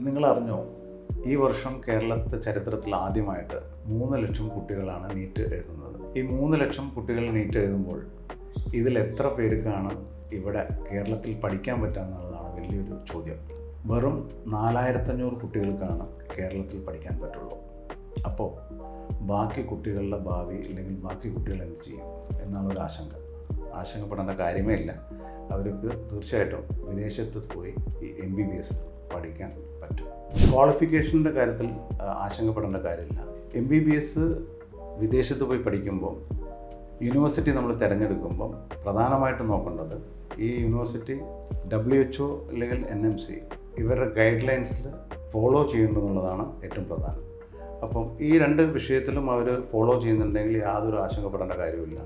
നിങ്ങൾ അറിഞ്ഞോ ഈ വർഷം കേരളത്തെ ചരിത്രത്തിൽ ആദ്യമായിട്ട് മൂന്ന് ലക്ഷം കുട്ടികളാണ് നീറ്റ് എഴുതുന്നത്. ഈ മൂന്ന് ലക്ഷം കുട്ടികൾ നീറ്റ് എഴുതുമ്പോൾ ഇതിൽ എത്ര പേർക്കാണ് ഇവിടെ കേരളത്തിൽ പഠിക്കാൻ പറ്റുക എന്നുള്ളതാണ് വലിയൊരു ചോദ്യം. വെറും നാലായിരത്തഞ്ഞൂറ് കുട്ടികൾക്കാണ് കേരളത്തിൽ പഠിക്കാൻ പറ്റുള്ളൂ. അപ്പോൾ ബാക്കി കുട്ടികളുടെ ഭാവി അല്ലെങ്കിൽ ബാക്കി കുട്ടികൾ എന്ത് ചെയ്യും? എന്നുള്ളൊരു ആശങ്ക. ആശങ്കപ്പെടേണ്ട കാര്യമേ ഇല്ല. അവർക്ക് തീർച്ചയായിട്ടും വിദേശത്ത് പോയി ഈ എം ബി ബി എസ് പഠിക്കാൻ പറ്റും. ക്വാളിഫിക്കേഷന്റെ കാര്യത്തിൽ ആശങ്കപ്പെടേണ്ട കാര്യമില്ല. എം ബി ബി എസ് വിദേശത്ത് പോയി പഠിക്കുമ്പോൾ യൂണിവേഴ്സിറ്റി നമ്മൾ തിരഞ്ഞെടുക്കുമ്പം പ്രധാനമായിട്ടും നോക്കേണ്ടത് ഈ യൂണിവേഴ്സിറ്റി ഡബ്ല്യു എച്ച് ഒ അല്ലെങ്കിൽ എൻ എം സി ഇവരുടെ ഗൈഡ് ലൈൻസിൽ ഫോളോ ചെയ്യുന്നുള്ളതാണ് ഏറ്റവും പ്രധാനം. അപ്പം ഈ രണ്ട് വിഷയത്തിലും അവർ ഫോളോ ചെയ്യുന്നുണ്ടെങ്കിൽ യാതൊരു ആശങ്കപ്പെടേണ്ട കാര്യമില്ല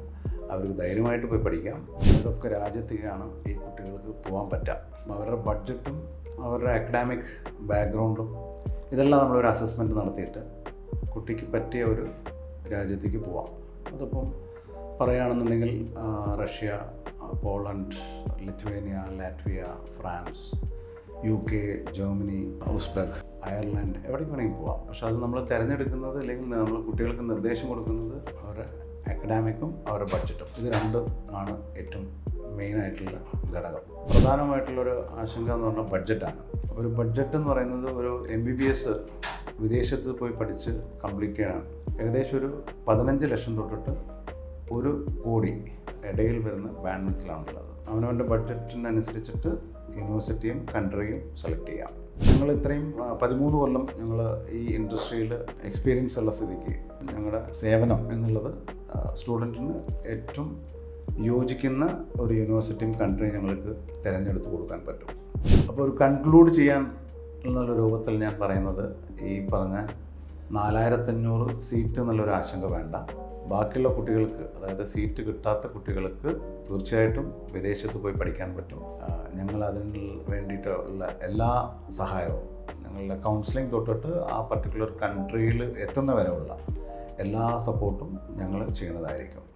അവർക്ക് ധൈര്യമായിട്ട് പോയി പഠിക്കാം. ഇതൊക്കെ രാജ്യത്തേക്കാണ് ഈ കുട്ടികൾക്ക് പോകാൻ പറ്റുക. അവരുടെ ബഡ്ജറ്റും അവരുടെ അക്കാഡമിക് ബാക്ക്ഗ്രൗണ്ടും ഇതെല്ലാം നമ്മളൊരു അസസ്മെന്റ് നടത്തിയിട്ട് കുട്ടിക്ക് പറ്റിയ ഒരു രാജ്യത്തേക്ക് പോവാം. അതിപ്പം പറയുകയാണെന്നുണ്ടെങ്കിൽ Russia Poland Lithuania Latvia France U K Germany Uzbek Ireland എവിടേക്ക് വേണമെങ്കിൽ പോവാം. പക്ഷെ അത് നമ്മൾ തിരഞ്ഞെടുക്കുന്നത് അല്ലെങ്കിൽ നമ്മൾ കുട്ടികൾക്ക് നിർദ്ദേശം കൊടുക്കുന്നത് അവരുടെ അക്കഡാമിക്കും അവരുടെ ബഡ്ജറ്റും ഇത് രണ്ടും ആണ് ഏറ്റവും മെയിനായിട്ടുള്ള ഘടകം. പ്രധാനമായിട്ടുള്ളൊരു ആശങ്ക എന്ന് പറഞ്ഞാൽ ബഡ്ജറ്റാണ് ഒരു ബഡ്ജറ്റ് എന്ന് പറയുന്നത് ഒരു എം ബി ബി എസ് വിദേശത്ത് പോയി പഠിച്ച് കംപ്ലീറ്റ് ചെയ്യാനാണ് ഏകദേശം ഒരു പതിനഞ്ച് ലക്ഷം തൊട്ടിട്ട് ഒരു കോടി ഇടയിൽ വരുന്ന ബാൻഡ് വിഡ്ത്തിലാണുള്ളത് അവനവന്റെ ബഡ്ജറ്റിനനുസരിച്ചിട്ട് യൂണിവേഴ്സിറ്റിയും കൺട്രിയും സെലക്ട് ചെയ്യാം. ഞങ്ങൾ ഇത്രയും പതിമൂന്ന് കൊല്ലം ഞങ്ങൾ ഈ ഇൻഡസ്ട്രിയിൽ എക്സ്പീരിയൻസ് ഉള്ള സ്ഥിതിക്ക് ഞങ്ങളുടെ സേവനം എന്നുള്ളത് സ്റ്റുഡന്റിന് ഏറ്റവും യോജിക്കുന്ന ഒരു യൂണിവേഴ്സിറ്റിയും കൺട്രിയും ഞങ്ങൾക്ക് തിരഞ്ഞെടുത്ത് കൊടുക്കാൻ പറ്റും. അപ്പോൾ ഒരു കൺക്ലൂഡ് ചെയ്യാൻ എന്നുള്ള രൂപത്തിൽ ഞാൻ പറയുന്നത് ഈ പറഞ്ഞ നാലായിരത്തഞ്ഞൂറ് സീറ്റ് എന്നുള്ളൊരു ആശങ്ക വേണ്ട. ബാക്കിയുള്ള കുട്ടികൾക്ക് അതായത് സീറ്റ് കിട്ടാത്ത കുട്ടികൾക്ക് തീർച്ചയായിട്ടും വിദേശത്ത് പോയി പഠിക്കാൻ പറ്റും. ഞങ്ങൾ അതിന് വേണ്ടിയിട്ടുള്ള എല്ലാ സഹായവും ഞങ്ങളുടെ കൗൺസിലിംഗ് തൊട്ടിട്ട് ആ പർട്ടിക്കുലർ കൺട്രിയിൽ എത്തുന്നവരെയുള്ള എല്ലാ സപ്പോർട്ടും ഞങ്ങൾ ചെയ്യുന്നതായിരിക്കും.